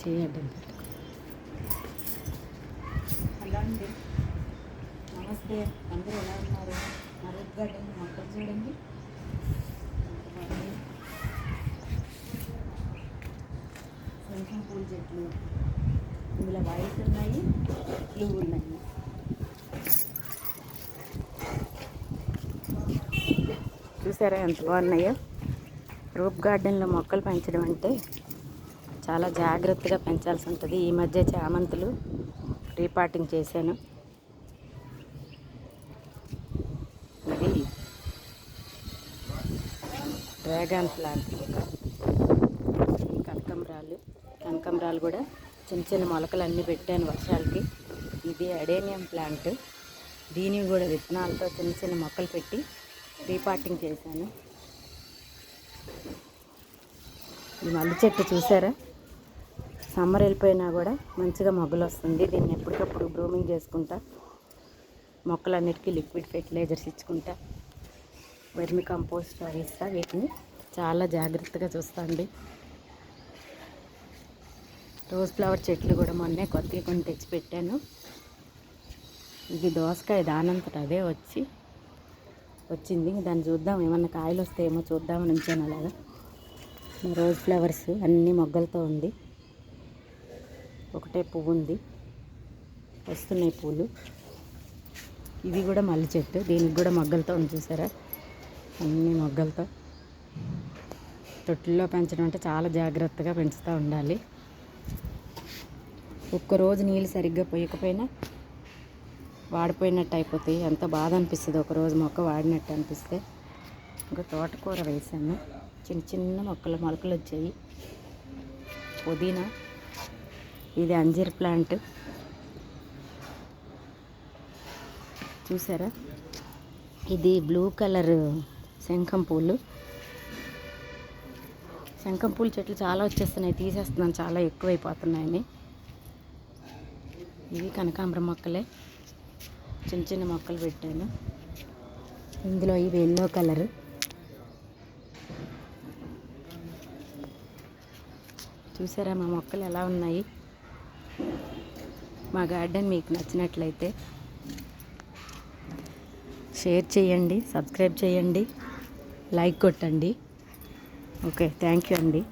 చేయండి. హలో అండి నమస్తే. అందరూ ఎలా ఉన్నారు? నా రూప్ గార్డెన్ మొక్కలు చూడండి. సింహం పూల చెట్లు. ఇందులో వైట్ ఉన్నాయి బ్లూ ఉన్నాయి. చూసారా ఎంత బాగున్నాయో? రూప్ గార్డెన్లో మొక్కలు పెంచడం అంటే చాలా జాగ్రత్తగా పెంచాల్సి ఉంటుంది. ఈ మధ్య చామంతులు రీపాటింగ్ చేశాను. ఇది డ్రాగన్ ప్లాంట్ ఈ కనకంబరాలు కనకంబరాలు కూడా చిన్న చిన్న మొలకలు అన్నీ పెట్టాను వర్షాలకి. ఇది అడేనియం ప్లాంట్. దీనివి కూడా విత్తనాలతో చిన్న చిన్న మొక్కలు పెట్టి రీపాటింగ్ చేశాను. ఈ మల్లి చెట్టు చూసారా? సమ్మర్ వెళ్ళిపోయినా కూడా మంచిగా మొగ్గలు వస్తుంది దీన్ని ఎప్పటికప్పుడు గ్రూమింగ్ చేసుకుంటా. మొక్కలన్నిటికీ లిక్విడ్ ఫెర్టిలైజర్స్ ఇచ్చుకుంటా. వెర్మి కంపోస్ట్ అవి ఇస్తా. వీటిని చాలా జాగ్రత్తగా చూస్తా అండి. రోజ్ ఫ్లవర్ చెట్లు కూడా మొన్నే కొత్తగా కొన్ని తెచ్చి పెట్టాను ఇది దోసకాయ దానంతట అదే వచ్చి వచ్చింది. దాన్ని చూద్దాం. ఏమన్నా కాయలు వస్తాయేమో చూద్దామని ఉంచాను అలాగా. రోజ్ ఫ్లవర్స్ అన్ని మొగ్గలతో ఉంది. ఒకటే పువ్వు ఉంది వస్తున్నాయి పూలు. ఇది కూడా మల్లి చెట్టు. దీనికి కూడా మొగ్గలతో ఉంది చూసారా? అన్ని మొగ్గలతో. తొట్టిలో పెంచడం అంటే చాలా జాగ్రత్తగా పెంచుతూ ఉండాలి. ఒక్కరోజు నీళ్ళు సరిగ్గా పోయకపోయినా వాడిపోయినట్టు అయిపోతాయి. ఎంత బాధ అనిపిస్తుంది. ఒకరోజు మొక్క వాడినట్టు అనిపిస్తే. ఇంకా తోటకూర వేసాను చిన్న చిన్న మొక్కలు మొలకలు వచ్చాయి. పుదీనా ఇది అంజీర్ ప్లాంట్. చూసారా? ఇది బ్లూ కలర్ శంఖం పూలు. శంఖం పూల చెట్లు చాలా వచ్చేస్తున్నాయి తీసేస్తున్నాను చాలా ఎక్కువైపోతున్నాయని. ఇవి కనకాంబర మొక్కలే. చిన్న చిన్న మొక్కలు పెట్టాను. ఇందులో ఇవి ఎల్లో కలర్. చూసారా మా మొక్కలు ఎలా ఉన్నాయి? మా గార్డెన్ మీకు నచ్చినట్లయితే షేర్ చేయండి సబ్స్క్రైబ్ చేయండి లైక్ కొట్టండి. ఓకే థ్యాంక్ యూ అండి.